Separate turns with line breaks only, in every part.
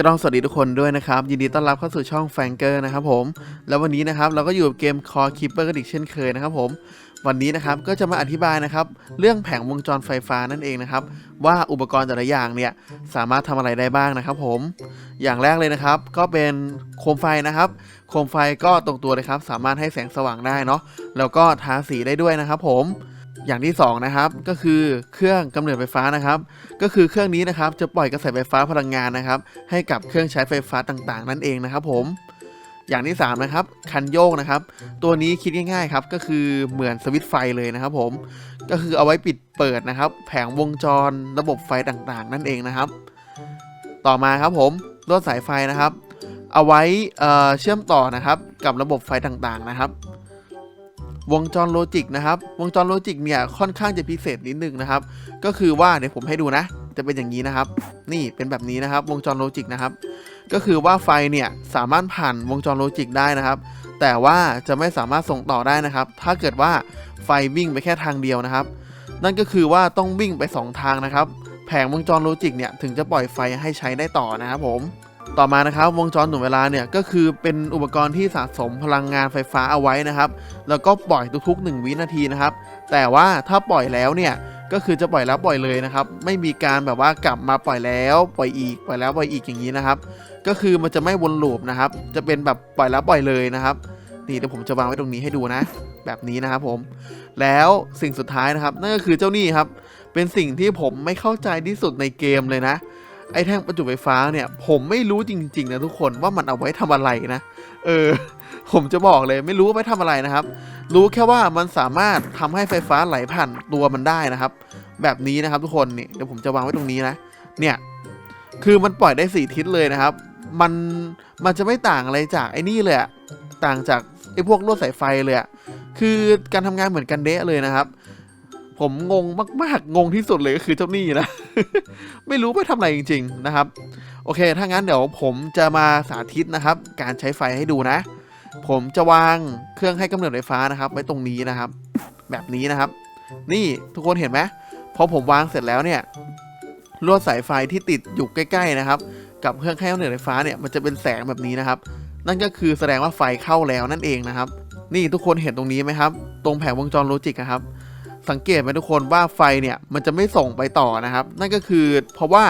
ก็ต้องสวัสดีทุกคนด้วยนะครับ ยินดีต้อนรับเข้าสู่ช่องแฟงเกอร์นะครับผม แล้ววันนี้นะครับเราก็อยู่กับเกม Core Keeper กันอีกเช่นเคยนะครับผม วันนี้นะครับก็จะมาอธิบายนะครับเรื่องแผงวงจรไฟฟ้านั่นเองนะครับ ว่าอุปกรณ์แต่ละอย่างเนี่ยสามารถทำอะไรได้บ้างนะครับผม อย่างแรกเลยนะครับ ก็เป็นโคมไฟนะครับ โคมไฟก็ตรงตัวเลยครับ สามารถให้แสงสว่างได้เนาะแล้วก็ทาสีได้ด้วยนะครับผม อย่างที่สองนะครับก็คือเครื่องกำเนิดไฟฟ้านะครับ ก็คือเครื่องนี้นะครับจะปล่อยกระแสไฟฟ้าพลังงานนะครับ ให้กับเครื่องใช้ไฟฟ้าต่างๆ นั่นเองนะครับ ผม อย่างที่3นะครับคันโยกนะครับ ตัวนี้คิดง่ายๆครับก็คือเหมือนสวิตช์ไฟเลยนะครับ ผมก็คือเอาไว้ปิดเปิดนะครับ แผงวงจรระบบไฟต่างๆ นั่นเองนะครับ ต่อมาครับผมลวดสายไฟนะครับ เอาไว้เเชื่อมต่อนะครับ กับระบบไฟต่างๆนะครับ วงจรโลจิกนะครับ วงจรโลจิกเนี่ยค่อนข้างจะพิเศษนิดนึงนะครับ ก็คือว่าเดี๋ยวผมให้ดูนะ จะเป็นอย่างนี้นะครับ นี่เป็นแบบนี้นะครับ วงจรโลจิกนะครับ ก็คือว่าไฟเนี่ยสามารถผ่านวงจรโลจิกได้นะครับ แต่ว่าจะไม่สามารถส่งต่อได้นะครับ ถ้าเกิดว่าไฟวิ่งไปแค่ทางเดียวนะครับ นั่นก็คือว่าต้องวิ่งไป 2 ทางนะครับ แผงวงจรโลจิกเนี่ยถึงจะปล่อยไฟให้ใช้ได้ต่อนะครับผม ต่อมานะครับวงจรหน่วยเวลาเนี่ยก็คือเป็นอุปกรณ์ที่สะสมพลังงานไฟฟ้าเอาไว้นะครับ แล้วก็ปล่อยทุกๆ 1 วินาทีนะครับ แต่ว่าถ้าปล่อยแล้วเนี่ยก็คือจะปล่อยแล้วปล่อยเลยนะครับ ไม่มีการแบบว่ากลับมาปล่อยแล้วปล่อยอีกปล่อยแล้วปล่อยอีกอย่างนี้นะครับ ก็คือมันจะไม่วนลูปนะครับ จะเป็นแบบปล่อยแล้วปล่อยเลยนะครับนี่เดี๋ยวผมจะวางไว้ตรงนี้ให้ดูนะ แบบนี้นะครับผม แล้วสิ่งสุดท้ายนะครับ นั่นก็คือเจ้านี่ครับ เป็นสิ่งที่ผมไม่เข้าใจที่สุดในเกมเลยนะ ไอ้แท่งประจุไฟฟ้าเนี่ย ผมไม่รู้จริง ๆ นะทุกคนว่ามันเอาไว้ทำอะไรนะ เออ ผมจะบอกเลยไม่รู้ว่าไว้ทำอะไรนะครับ รู้แค่ว่ามันสามารถทำให้ไฟฟ้าไหลผ่านตัวมันได้นะครับ แบบนี้นะครับทุกคนนี่เดี๋ยวผมจะวางไว้ตรงนี้นะ เนี่ย คือมันปล่อยได้สี่ทิศเลยนะครับ มันมันจะไม่ต่างอะไรจากไอ้นี่เลยอะต่างจากไอ้พวกลวดสายไฟเลยอะคือการทำงานเหมือนกันเดะเลยนะครับ ผมงงมากๆงงที่สุดเลยก็คือเจ้านี่นะ ไม่รู้ไปทำอะไรจริง ๆ นะครับ โอเค ถ้างั้นเดี๋ยวผมจะมาสาธิตนะครับ การใช้ไฟให้ดูนะ ผมจะวางเครื่องให้กำเนิดไฟฟ้านะครับ ไว้ตรงนี้นะครับ แบบนี้นะครับ นี่ทุกคนเห็นไหมพอผมวางเสร็จแล้วเนี่ยลวดสายไฟที่ติดอยู่ใกล้ ๆนะครับ กับเครื่องให้กำเนิดไฟฟ้าเนี่ยมันจะเป็นแสงแบบนี้นะครับ นั่นก็คือแสดงว่าไฟเข้าแล้วนั่นเองนะครับ นี่ทุกคนเห็นตรงนี้ไหมครับ ตรงแผงวงจรโลจิกอะครับ สังเกตไหมทุกคนว่าไฟเนี่ยมันจะไม่ส่งไปต่อนะครับ นั่นก็คือเพราะว่า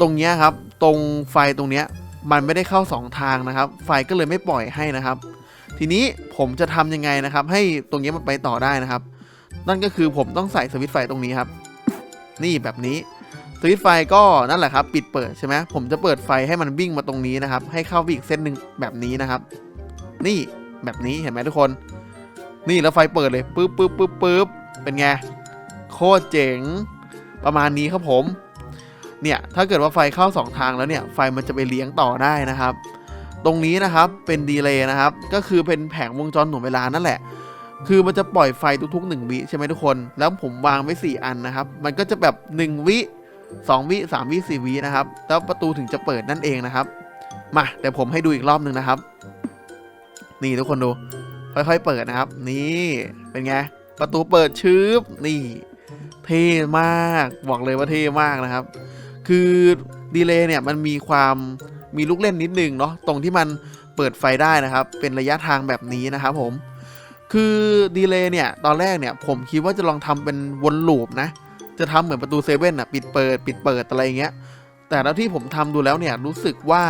ตรงเนี้ยครับตรงไฟตรงเนี้ยมันไม่ได้เข้าสองทางนะครับ ไฟก็เลยไม่ปล่อยให้นะครับ ทีนี้ผมจะทำยังไงนะครับ ให้ตรงเนี้ยมันไปต่อได้นะครับ นั่นก็คือผมต้องใส่สวิตช์ไฟตรงนี้ครับ นี่แบบนี้สวิตช์ไฟก็นั่นแหละครับ ปิดเปิดใช่ไหมผมจะเปิดไฟให้มันวิ่งมาตรงนี้นะครับ ให้เข้าไปอีกเส้นหนึ่งแบบนี้นะครับ นี่แบบนี้เห็นไหมทุกคน นี่แล้วไฟเปิดเลยปึ๊บปึ๊บปึ๊บปึ๊บ เป็นไง โคตรเจ๋ง ประมาณนี้ครับผม เนี่ยถ้าเกิดว่าไฟเข้า 2 ทางแล้วเนี่ย ไฟมันจะไปเลี้ยงต่อได้นะครับ ตรงนี้นะครับเป็นดีเลย์นะครับ ก็คือเป็นแผงวงจรหน่วยเวลานั่นแหละ คือมันจะปล่อยไฟทุกๆ1วิใช่ไหมทุกคน แล้วผมวางไว้ 4 อันนะครับ มันก็จะแบบ 1 วิ 2 วิ 3 วิ 4 วินะครับ แล้วประตูถึงจะเปิดนั่นเองนะครับ มาเดี๋ยวผมให้ดูอีกรอบหนึ่งนะครับ นี่ทุกคนดูค่อยๆเปิดนะครับ นี่เป็นไง ประตูเปิดชืบนี่เท่มากบอกเลยว่าเท่มากนะครับ คือดีเลย์เนี่ยมันมีความมีลูกเล่นนิดนึงเนาะตรงที่มันเปิดไฟได้นะครับ เป็นระยะทางแบบนี้นะครับผม คือดีเลย์เนี่ยตอนแรกเนี่ยผมคิดว่าจะลองทำเป็นวนลูปนะ จะทำเหมือนประตูเซเว่นอะปิดเปิดปิดเปิดอะไรเงี้ย แต่แล้วที่ผมทำดูแล้วเนี่ยรู้สึกว่า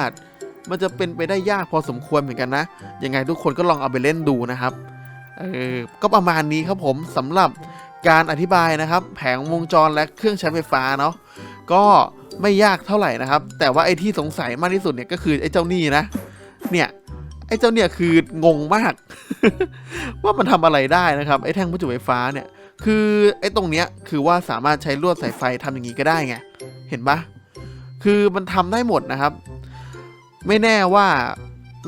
มันจะเป็นไปได้ยากพอสมควรเหมือนกันนะยังไงทุกคนก็ลองเอาไปเล่นดูนะครับ เออก็ประมาณนี้ครับผมสำหรับการอธิบายนะครับ แผงวงจรและเครื่องใช้ไฟฟ้าเนาะก็ไม่ยากเท่าไหร่นะครับ แต่ว่าไอ้ที่สงสัยมากที่สุดเนี่ยก็คือไอ้เจ้านี่นะ เนี่ยไอ้เจ้าเนี่ยคืองงมาก ว่ามันทำอะไรได้นะครับไอ้แท่งประจุไฟฟ้าเนี่ย คือไอ้ตรงเนี้ยคือว่าสามารถใช้ลวดสายไฟทำอย่างนี้ก็ได้ไงเห็นปะคือมันทำได้หมดนะครับ ไม่แน่ว่า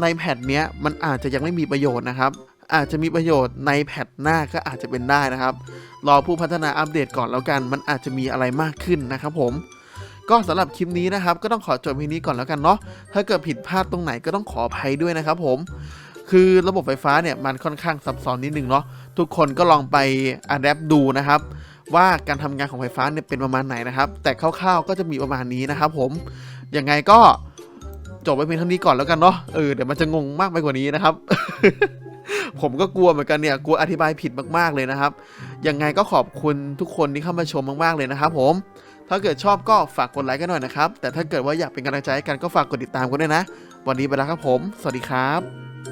ในแพทเนี้ยมันอาจจะยังไม่มีประโยชน์นะครับ อาจจะมีประโยชน์ในแพทหน้าก็อาจจะเป็นได้นะครับ รอผู้พัฒนาอัปเดตก่อนแล้วกัน มันอาจจะมีอะไรมากขึ้นนะครับผมก็สำหรับคลิปนี้นะครับ ก็ต้องขอจบเพียงนี้ก่อนแล้วกันเนาะถ้าเกิดผิดพลาดตรงไหนก็ต้องขออภัยด้วยนะครับผมคือระบบไฟฟ้าเนี่ยมันค่อนข้างซับซ้อนนิดนึงเนาะทุกคนก็ลองไปอัดแอปดูนะครับว่าการทำงานของไฟฟ้าเนี่ยเป็นประมาณไหนนะครับ แต่คร่าวๆก็จะมีประมาณนี้นะครับผมยังไงก็จบไว้เพียงเท่านี้ก่อนแล้วกันเนาะเออเดี๋ยวมันจะงงมากไปกว่านี้นะครับ ผมก็กลัวเหมือนกันเนี่ยกลัวอธิบายผิดมากๆเลยนะครับ ยังไงก็ขอบคุณทุกคนที่เข้ามาชมมากๆเลยนะครับผม ถ้าเกิดชอบก็ฝากกดไลค์กันหน่อยนะครับ แต่ถ้าเกิดว่าอยากเป็นกำลังใจให้กันก็ฝากกดติดตามกันด้วยนะ วันนี้ไปแล้วครับผม สวัสดีครับ